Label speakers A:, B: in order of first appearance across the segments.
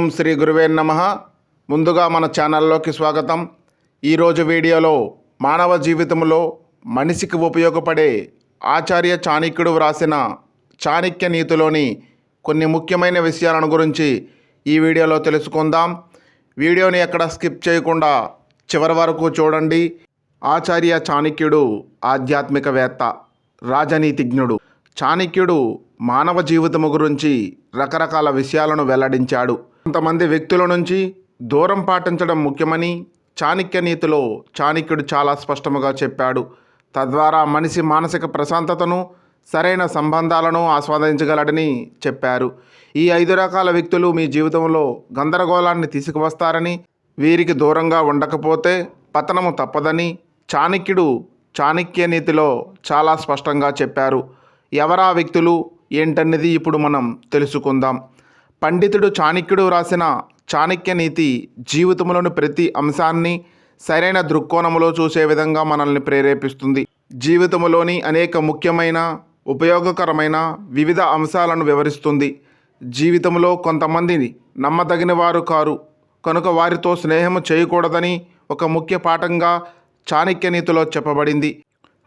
A: ఓం శ్రీ గురువే నమ. ముందుగా మన ఛానల్లోకి స్వాగతం. ఈరోజు వీడియోలో మానవ జీవితంలో మనిషికి ఉపయోగపడే ఆచార్య చాణక్యుడు వ్రాసిన చాణక్య నీతిలోని కొన్ని ముఖ్యమైన విషయాలను గురించి ఈ వీడియోలో తెలుసుకుందాం. వీడియోని ఎక్కడ స్కిప్ చేయకుండా చివరి వరకు చూడండి. ఆచార్య చాణక్యుడు ఆధ్యాత్మికవేత్త రాజనీతిజ్ఞుడు. చాణక్యుడు మానవ జీవితము గురించి రకరకాల విషయాలను వెల్లడించాడు. కొంతమంది వ్యక్తుల నుంచి దూరం పాటించడం ముఖ్యమని చాణక్య నీతిలో చాణక్యుడు చాలా స్పష్టముగా చెప్పాడు. తద్వారా మనిషి మానసిక ప్రశాంతతను సరైన సంబంధాలను ఆస్వాదించగలడని చెప్పారు. ఈ ఐదు రకాల వ్యక్తులు మీ జీవితంలో గందరగోళాన్ని తీసుకువస్తారని వీరికి దూరంగా ఉండకపోతే పతనము తప్పదని చాణక్యుడు చాణక్య నీతిలో చాలా స్పష్టంగా చెప్పారు. ఎవరా వ్యక్తులు ఏంటన్నది ఇప్పుడు మనం తెలుసుకుందాం. పండితుడు చాణక్యుడు రాసిన చాణక్య నీతి జీవితంలోని ప్రతి అంశాన్ని సరైన దృక్కోణంలో చూసే విధంగా మనల్ని ప్రేరేపిస్తుంది. జీవితంలోని అనేక ముఖ్యమైన ఉపయోగకరమైన వివిధ అంశాలను వివరిస్తుంది. జీవితంలో కొంతమందిని నమ్మదగిన వారు కారు. కనుక వారితో స్నేహం చేయకూడదని ఒక ముఖ్య పాఠంగా చాణక్య నీతిలో చెప్పబడింది.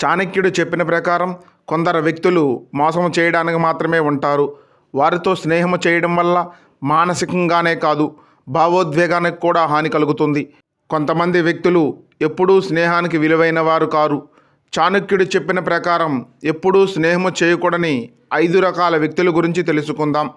A: చాణక్యుడు చెప్పిన ప్రకారం కొందరు వ్యక్తులు మోసం చేయడానికి మాత్రమే ఉంటారు. వారితో స్నేహము చేయడం వల్ల మానసికంగానే కాదు భావోద్వేగానికి కూడా హాని కలుగుతుంది. కొంతమంది వ్యక్తులు ఎప్పుడూ స్నేహానికి విలువైన వారు కారు. చాణక్యుడు చెప్పిన ప్రకారం ఎప్పుడూ స్నేహము చేయకూడని ఐదు రకాల వ్యక్తుల గురించి తెలుసుకుందాం.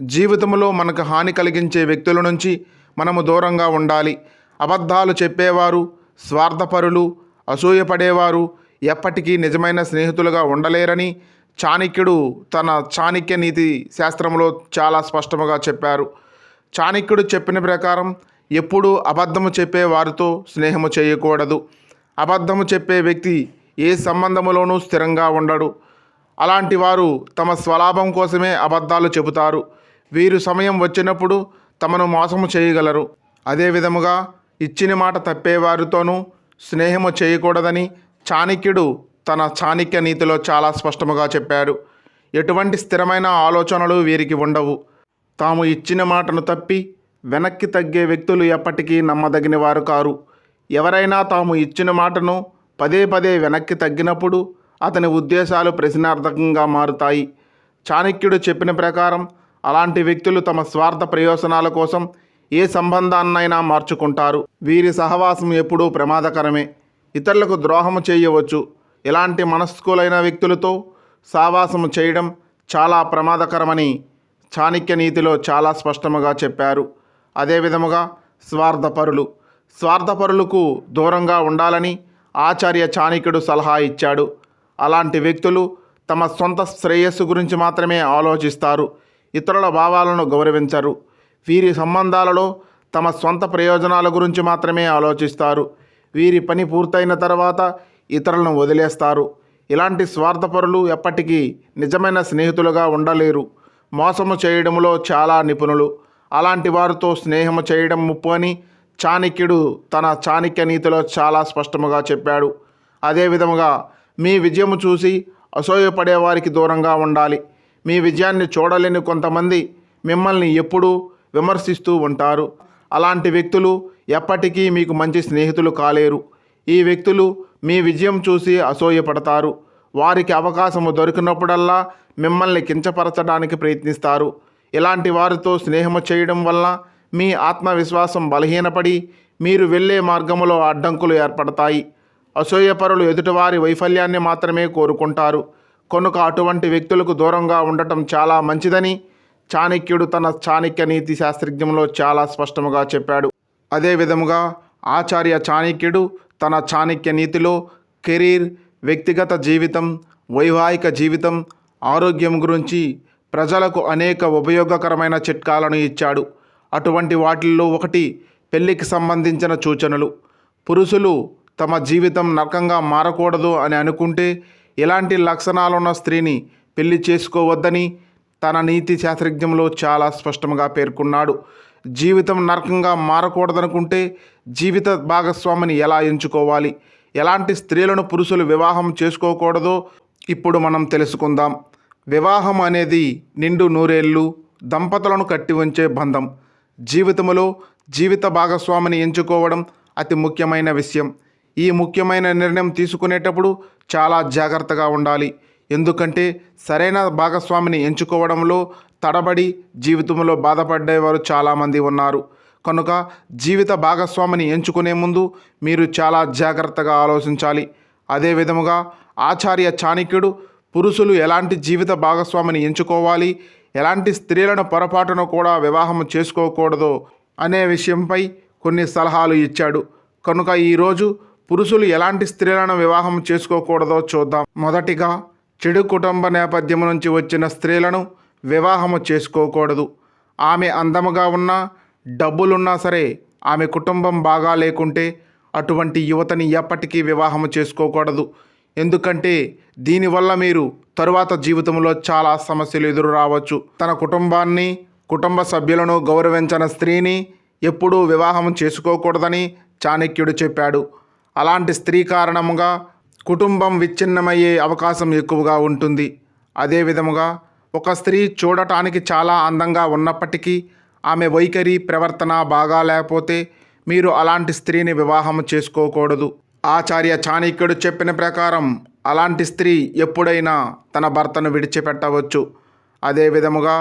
A: జీవితంలో మనకు హాని కలిగించే వ్యక్తుల నుంచి మనము దూరంగా ఉండాలి. అబద్ధాలు చెప్పేవారు స్వార్థపరులు అసూయపడేవారు ఎప్పటికీ నిజమైన స్నేహితులుగా ఉండలేరని చాణక్యుడు తన చాణక్య నీతి శాస్త్రంలో చాలా స్పష్టముగా చెప్పారు. చాణక్యుడు చెప్పిన ప్రకారం ఎప్పుడూ అబద్ధము చెప్పే వారితో స్నేహము చేయకూడదు. అబద్ధము చెప్పే వ్యక్తి ఏ సంబంధములోనూ స్థిరంగా ఉండడు. అలాంటి వారు తమ స్వలాభం కోసమే అబద్ధాలు చెబుతారు. వీరు సమయం వచ్చినప్పుడు తమను మోసము చేయగలరు. అదే విధముగా ఇచ్చిన మాట తప్పేవారితోనూ స్నేహము చేయకూడదని చాణక్యుడు తన చాణిక్య నీతిలో చాలా స్పష్టముగా చెప్పాడు. ఎటువంటి స్థిరమైన ఆలోచనలు వీరికి ఉండవు. తాము ఇచ్చిన మాటను తప్పి వెనక్కి తగ్గే వ్యక్తులు ఎప్పటికీ నమ్మదగిన వారు కారు. ఎవరైనా తాము ఇచ్చిన మాటను పదే పదే వెనక్కి తగ్గినప్పుడు అతని ఉద్దేశాలు ప్రశ్నార్థకంగా మారుతాయి. చాణక్యుడు చెప్పిన ప్రకారం అలాంటి వ్యక్తులు తమ స్వార్థ ప్రయోజనాల కోసం ఏ సంబంధాన్నైనా మార్చుకుంటారు. వీరి సహవాసం ఎప్పుడూ ప్రమాదకరమే. ఇతరులకు ద్రోహము చేయవచ్చు. ఇలాంటి మనస్కులైన వ్యక్తులతో సావాసము చేయడం చాలా ప్రమాదకరమని చాణక్య నీతిలో చాలా స్పష్టముగా చెప్పారు. అదే విధముగా స్వార్థపరులు. స్వార్థపరులకు దూరంగా ఉండాలని ఆచార్య చాణక్యుడు సలహా ఇచ్చాడు. అలాంటి వ్యక్తులు తమ సొంత శ్రేయస్సు గురించి మాత్రమే ఆలోచిస్తారు. ఇతరుల భావాలను గౌరవించరు. వీరి సంబంధాలలో తమ సొంత ప్రయోజనాల గురించి మాత్రమే ఆలోచిస్తారు. వీరి పని పూర్తయిన తర్వాత ఇతరులను వదిలేస్తారు. ఇలాంటి స్వార్థపరులు ఎప్పటికీ నిజమైన స్నేహితులుగా ఉండలేరు. మోసము చేయడంలో చాలా నిపుణులు. అలాంటి వారితో స్నేహము చేయడం ముప్పు అని చాణక్యుడు తన చాణక్య నీతిలో చాలా స్పష్టముగా చెప్పాడు. అదే విధముగా మీ విజయము చూసి అసూయపడే వారికి దూరంగా ఉండాలి. మీ విజయాన్ని చూడలేని కొంతమంది మిమ్మల్ని ఎప్పుడూ విమర్శిస్తూ ఉంటారు. అలాంటి వ్యక్తులు ఎప్పటికీ మీకు మంచి స్నేహితులు కాలేరు. ఈ వ్యక్తులు మీ విజయం చూసి అసూయపడతారు. వారికి అవకాశము దొరికినప్పుడల్లా మిమ్మల్ని కించపరచడానికి ప్రయత్నిస్తారు. ఇలాంటి వారితో స్నేహము చేయడం వల్ల మీ ఆత్మవిశ్వాసం బలహీనపడి మీరు వెళ్ళే మార్గములో అడ్డంకులు ఏర్పడతాయి. అసూయపరులు ఎదుటివారి వైఫల్యాన్ని మాత్రమే కోరుకుంటారు. కనుక అటువంటి వ్యక్తులకు దూరంగా ఉండటం చాలా మంచిదని చాణక్యుడు తన చాణక్య నీతి శాస్త్రజ్ఞంలో చాలా స్పష్టముగా చెప్పాడు. అదే విధముగా ఆచార్య చాణక్యుడు తన చాణక్య నీతిలో కెరీర్ వ్యక్తిగత జీవితం వైవాహిక జీవితం ఆరోగ్యం గురించి ప్రజలకు అనేక ఉపయోగకరమైన చిట్కాలను ఇచ్చాడు. అటువంటి వాటిల్లో ఒకటి పెళ్ళికి సంబంధించిన సూచనలు. పురుషులు తమ జీవితం నరకంగా మారకూడదు అని అనుకుంటే ఇలాంటి లక్షణాలున్న స్త్రీని పెళ్ళి చేసుకోవద్దని తన నీతి శాస్త్రజ్ఞంలో చాలా స్పష్టంగా పేర్కొన్నాడు. జీవితం నరకంగా మారకూడదనుకుంటే జీవిత భాగస్వామిని ఎలా ఎంచుకోవాలి? ఎలాంటి స్త్రీలను పురుషులు వివాహం చేసుకోకూడదో ఇప్పుడు మనం తెలుసుకుందాం. వివాహం అనేది నిండు నూరేళ్ళు దంపతులను కట్టి ఉంచే బంధం. జీవితంలో జీవిత భాగస్వామిని ఎంచుకోవడం అతి ముఖ్యమైన విషయం. ఈ ముఖ్యమైన నిర్ణయం తీసుకునేటప్పుడు చాలా జాగ్రత్తగా ఉండాలి. ఎందుకంటే సరైన భాగస్వామిని ఎంచుకోవడంలో తడబడి జీవితంలో బాధపడేవారు చాలామంది ఉన్నారు. కనుక జీవిత భాగస్వామిని ఎంచుకునే ముందు మీరు చాలా జాగ్రత్తగా ఆలోచించాలి. అదే విధముగా ఆచార్య చాణక్యుడు పురుషులు ఎలాంటి జీవిత భాగస్వామిని ఎంచుకోవాలి? ఎలాంటి స్త్రీలను పొరపాటున కూడా వివాహం చేసుకోకూడదు అనే విషయంపై కొన్ని సలహాలు ఇచ్చాడు. కనుక ఈరోజు పురుషులు ఎలాంటి స్త్రీలను వివాహం చేసుకోకూడదో చూద్దాం. మొదటిగా చెడు కుటుంబ నేపథ్యం నుంచి వచ్చిన స్త్రీలను వివాహము చేసుకోకూడదు. ఆమె అందముగా ఉన్నా డబ్బులున్నా సరే ఆమె కుటుంబం బాగా లేకుంటే అటువంటి యువతని ఎప్పటికీ వివాహము చేసుకోకూడదు. ఎందుకంటే దీనివల్ల మీరు తరువాత జీవితంలో చాలా సమస్యలు ఎదురు రావచ్చు. తన కుటుంబాన్ని కుటుంబ సభ్యులను గౌరవించిన స్త్రీని ఎప్పుడూ వివాహం చేసుకోకూడదని చాణక్యుడు చెప్పాడు. అలాంటి స్త్రీ కారణముగా కుటుంబం విచ్ఛిన్నమయ్యే అవకాశం ఎక్కువగా ఉంటుంది. అదే విధముగా ఒక స్త్రీ చూడటానికి చాలా అందంగా ఉన్నప్పటికీ ఆమె వైఖరి ప్రవర్తన బాగా లేకపోతే మీరు అలాంటి స్త్రీని వివాహం చేసుకోకూడదు. ఆచార్య చాణక్యుడు చెప్పిన ప్రకారం అలాంటి స్త్రీ ఎప్పుడైనా తన భర్తను విడిచిపెట్టవచ్చు. అదే విధముగా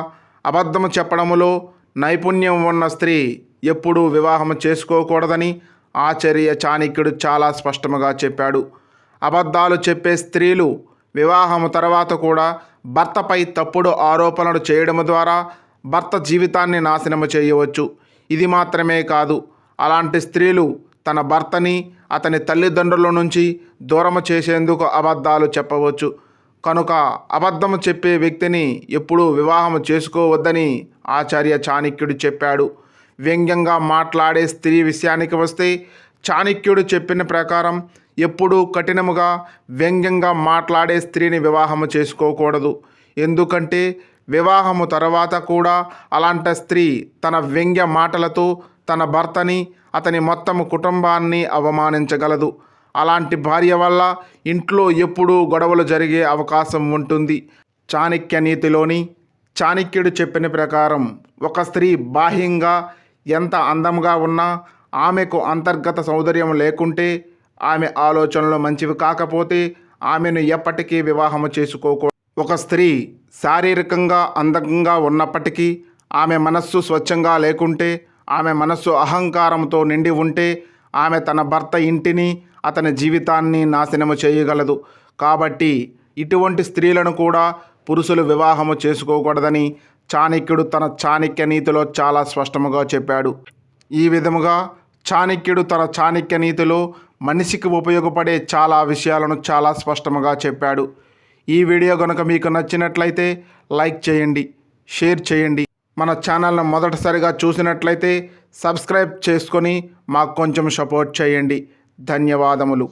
A: అబద్ధము చెప్పడములో నైపుణ్యం ఉన్న స్త్రీ ఎప్పుడూ వివాహం చేసుకోకూడదని ఆచార్య చాణక్యుడు చాలా స్పష్టముగా చెప్పాడు. అబద్ధాలు చెప్పే స్త్రీలు వివాహము తర్వాత కూడా భర్తపై తప్పుడు ఆరోపణలు చేయడం ద్వారా భర్త జీవితాన్ని నాశనము చేయవచ్చు. ఇది మాత్రమే కాదు అలాంటి స్త్రీలు తన భర్తని అతని తల్లిదండ్రుల నుంచి దూరము చేసేందుకు అబద్ధాలు చెప్పవచ్చు. కనుక అబద్ధము చెప్పే వ్యక్తిని ఎప్పుడూ వివాహం చేసుకోవద్దని ఆచార్య చాణక్యుడు చెప్పాడు. వ్యంగ్యంగా మాట్లాడే స్త్రీ విషయానికి వస్తే చాణక్యుడు చెప్పిన ప్రకారం ఎప్పుడూ కఠినముగా వ్యంగ్యంగా మాట్లాడే స్త్రీని వివాహము చేసుకోకూడదు. ఎందుకంటే వివాహము తర్వాత కూడా అలాంటి స్త్రీ తన వ్యంగ్య మాటలతో తన భర్తని అతని మొత్తం కుటుంబాన్ని అవమానించగలదు. అలాంటి భార్య వల్ల ఇంట్లో ఎప్పుడూ గొడవలు జరిగే అవకాశం ఉంటుంది. చాణక్య నీతిలోని చాణక్యుడు చెప్పిన ప్రకారం ఒక స్త్రీ బాహ్యంగా ఎంత అందంగా ఉన్నా ఆమెకు అంతర్గత సౌందర్యం లేకుంటే ఆమె ఆలోచనలు మంచివి కాకపోతే ఆమెను ఎప్పటికీ వివాహము చేసుకోకూడదు. ఒక స్త్రీ శారీరకంగా అందంగా ఉన్నప్పటికీ ఆమె మనస్సు స్వచ్ఛంగా లేకుంటే ఆమె మనస్సు అహంకారంతో నిండి ఉంటే ఆమె తన భర్త ఇంటిని అతని జీవితాన్ని నాశనము చేయగలదు. కాబట్టి ఇటువంటి స్త్రీలను కూడా పురుషులు వివాహము చేసుకోకూడదని చాణక్యుడు తన చాణక్య నీతిలో చాలా స్పష్టముగా చెప్పాడు. ఈ విధముగా చాణక్యుడు తన చాణక్య నీతిలో మనిషికి ఉపయోగపడే చాలా విషయాలను చాలా స్పష్టముగా చెప్పాడు. ఈ వీడియో కనుక మీకు నచ్చినట్లయితే లైక్ చేయండి షేర్ చేయండి. మన ఛానల్ను మొదటిసారిగా చూసినట్లయితే సబ్స్క్రైబ్ చేసుకొని మాకు కొంచెం సపోర్ట్ చేయండి. ధన్యవాదములు.